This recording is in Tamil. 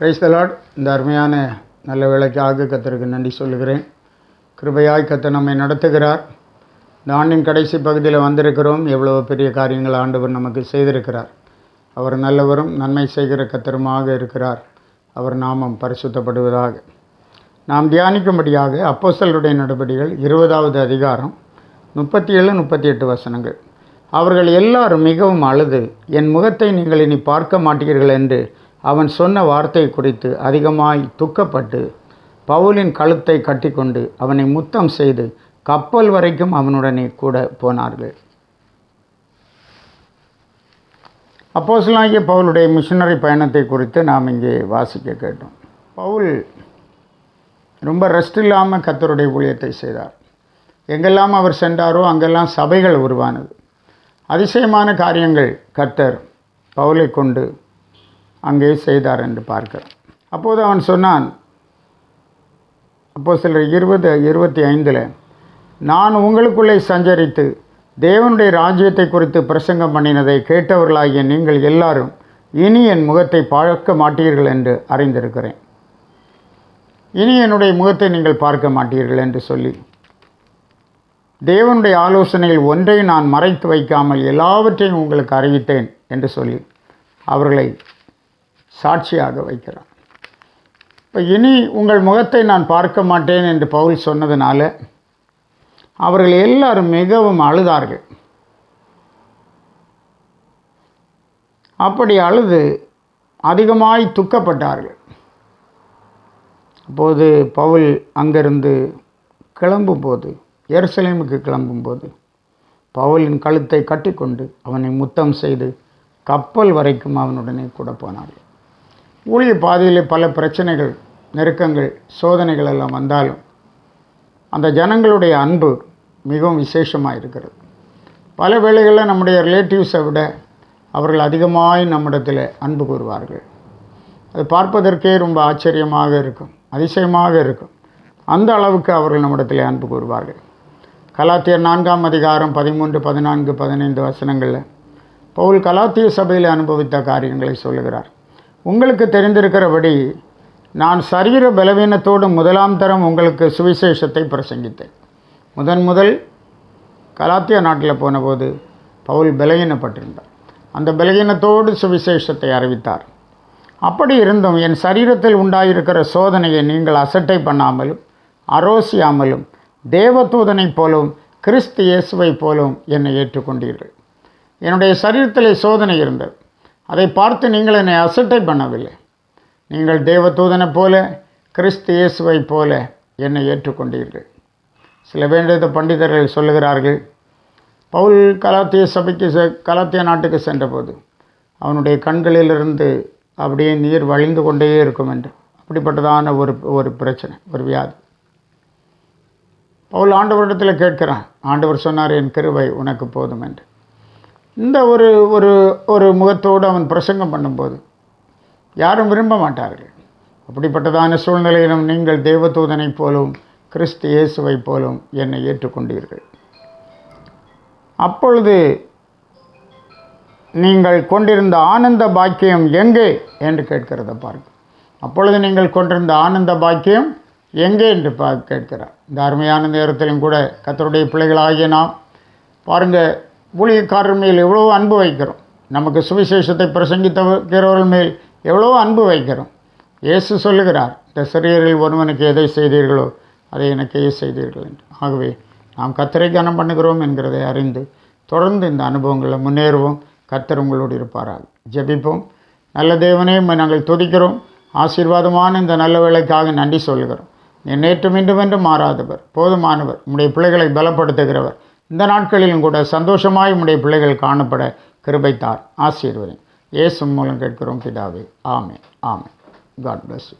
பிரைஸ் லார்ட் இந்த அருமையான நல்ல வேலைக்காக கத்தருக்கு நன்றி சொல்லுகிறேன். கிருபையாய் கத்த நம்மை நடத்துகிறார். இந்த ஆண்டின் கடைசி பகுதியில் வந்திருக்கிறோம். எவ்வளவு பெரிய காரியங்கள் ஆண்டவர் நமக்கு செய்திருக்கிறார். அவர் நல்லவரும் நன்மை செய்கிற கத்தருமாக இருக்கிறார். அவர் நாமம் பரிசுத்தப்படுவதாக. நாம் தியானிக்கும்படியாக அப்போசலருடைய நடவடிக்கைகள் இருபதாவது அதிகாரம் முப்பத்தி ஏழு முப்பத்தி எட்டு வசனங்கள். அவர்கள் எல்லாரும் மிகவும் அழுது என் முகத்தை நீங்கள் இனி பார்க்க மாட்டீர்கள் என்று அவன் சொன்ன வார்த்தை குறித்து அதிகமாய் துக்கப்பட்டு பவுலின் கழுத்தை கட்டிக்கொண்டு அவனை முத்தம் செய்து கப்பல் வரைக்கும் அவனுடனே கூட போனார்கள். அப்போசலாகிய பவுலுடைய மிஷினரி பயணத்தை குறித்து நாம் இங்கே வாசிக்க கேட்டோம். பவுல் ரொம்ப ரெஸ்ட் இல்லாமல் கத்தருடைய ஊழியத்தை செய்தார். எங்கெல்லாம் அவர் சென்றாரோ அங்கெல்லாம் சபைகள் உருவானது. அதிசயமான காரியங்கள் கத்தர் பவுலை கொண்டு அங்கே செய்தார் என்று பார்க்கிறோம் அப்போது அவன் சொன்னான் அப்போ சிலர் இருபது இருபத்தி ஐந்தில் நான் உங்களுக்குள்ளே சஞ்சரித்து தேவனுடைய ராஜ்யத்தை குறித்து பிரசங்கம் பண்ணினதை கேட்டவர்களாகிய நீங்கள் எல்லாரும் இனி என் முகத்தை பார்க்க மாட்டீர்கள் என்று அறிந்திருக்கிறேன். இனி என்னுடைய முகத்தை நீங்கள் பார்க்க மாட்டீர்கள் என்று சொல்லி தேவனுடைய ஆலோசனையில் ஒன்றை நான் மறைத்து வைக்காமல் எல்லாவற்றையும் உங்களுக்கு அறிவித்தேன் என்று சொல்லி அவர்களை சாட்சியாக வைக்கிறான். இப்போ இனி உங்கள் முகத்தை நான் பார்க்க மாட்டேன் என்று பவுல் சொன்னதுனால அவர்கள் எல்லாரும் மிகவும் அழுதார்கள். அப்படி அழுது அதிகமாய் துக்கப்பட்டார்கள். அப்போது பவுல் அங்கிருந்து கிளம்பும்போது எருசலேமுக்கு கிளம்பும்போது பவுலின் கழுத்தை கட்டிக்கொண்டு அவனை முத்தம் செய்து கப்பல் வரைக்கும் அவனுடனே கூட போனார்கள். ஊழிய பாதையில் பல பிரச்சனைகள் நெருக்கங்கள் சோதனைகள் எல்லாம் வந்தாலும் அந்த ஜனங்களுடைய அன்பு மிகவும் விசேஷமாக இருக்கிறது. பல வேளைகளில் நம்முடைய ரிலேட்டிவ்ஸை விட அவர்கள் அதிகமாய் நம்மிடத்தில் அன்பு கூறுவார்கள். அது பார்ப்பதற்கே ரொம்ப ஆச்சரியமாக இருக்கும் அதிசயமாக இருக்கும். அந்த அளவுக்கு அவர்கள் நம்மிடத்தில் அன்பு கூறுவார்கள். கலாத்தியர் நான்காம் அதிகாரம் பதிமூன்று பதினான்கு பதினைந்து வசனங்களில் பவுல் கலாத்திய சபையில் அனுபவித்த காரியங்களை சொல்லுகிறார். உங்களுக்கு தெரிந்திருக்கிறபடி நான் சரீர பலவீனத்தோடு முதலாம் தரம் உங்களுக்கு சுவிசேஷத்தை பிரசங்கித்தேன். முதன் முதல் கலாத்திய நாட்டில் போனபோது பவுல் பலகீனப்பட்டிருந்தார். அந்த பலகீனத்தோடு சுவிசேஷத்தை அறிவித்தார். அப்படி இருந்தும் என் சரீரத்தில் உண்டாயிருக்கிற சோதனையை நீங்கள் அசட்டை பண்ணாமலும் அரோசியாமலும் தேவதூதனை போலவும் கிறிஸ்து இயேசுவை போலவும் என்னை ஏற்றுக்கொண்டீர்கள். என்னுடைய சரீரத்தில் சோதனை இருந்தது. அதை பார்த்து நீங்கள் என்னை அசட்டை பண்ணவில்லை. நீங்கள் தேவதூதனைப் போல கிறிஸ்து இயேசுவைப் போல என்னை ஏற்றுக்கொண்டீர்கள். சில வேண்டியத பண்டிதர்கள் சொல்லுகிறார்கள் பவுல் கலாத்திய சபைக்கு செ கலாத்திய நாட்டுக்கு சென்றபோது அவனுடைய கண்களிலிருந்து அப்படியே நீர் வழிந்து கொண்டே இருக்கும் என்று. அப்படிப்பட்டதான ஒரு ஒரு பிரச்சனை ஒரு வியாதி. பவுல் ஆண்டவரிடத்தில் கேட்கிறான் ஆண்டவர் சொன்னார் என் கிருவை உனக்கு போதும் என்று. இந்த ஒரு ஒரு ஒரு முகத்தோடு அவன் பிரசங்கம் பண்ணும்போது யாரும் விரும்ப மாட்டார்கள். அப்படிப்பட்டதான சூழ்நிலையிலும் நீங்கள் தேவதூதனைப் போலும் கிறிஸ்து இயேசுவைப் போலும் என்னை ஏற்றுக்கொண்டீர்கள். அப்பொழுது நீங்கள் கொண்டிருந்த ஆனந்த பாக்கியம் எங்கே என்று கேட்கிறத பாருங்கள் அப்பொழுது நீங்கள் கொண்டிருந்த ஆனந்த பாக்கியம் எங்கே என்று பா கேட்கிறார். இந்த அருமையான நேரத்திலும் கூட கத்தருடைய பிள்ளைகளாகிய நாம் பாருங்கள் ஊழியக்காரர் மேல் எவ்வளோ அன்பு வைக்கிறோம். நமக்கு சுவிசேஷத்தை பிரசங்கித்தவர்கள் மேல் எவ்வளோ அன்பு வைக்கிறோம். இயேசு சொல்லுகிறார் இந்த சிறியரில் ஒருவனுக்கு எதை செய்தீர்களோ அதை எனக்கே செய்தீர்கள்? என்று. ஆகவே நாம் கத்தரை கனம் பண்ணுகிறோம் என்கிறதை அறிந்து தொடர்ந்து இந்த அனுபவங்களில் முன்னேறுவோம். கத்தர் உங்களோடு இருப்பாராக. ஜெபிப்போம். நல்ல தேவனே நாங்கள் துதிக்கிறோம். ஆசீர்வாதமான இந்த நல்ல வேலைக்காக நன்றி சொல்கிறோம் நேற்று மீண்டும் என்று மாறாதவர் போதுமானவர். உங்களுடைய பிள்ளைகளை பலப்படுத்துகிறவர். இந்த நாட்களிலும் கூட சந்தோஷமாய் உம்முடைய பிள்ளைகள் காணப்பட கிருபைத்தார். ஆசீர்வதி இயேசு மூலம் கேட்கிறோம் பிதாவே. ஆமே ஆமே காட் பிளஸ் யூ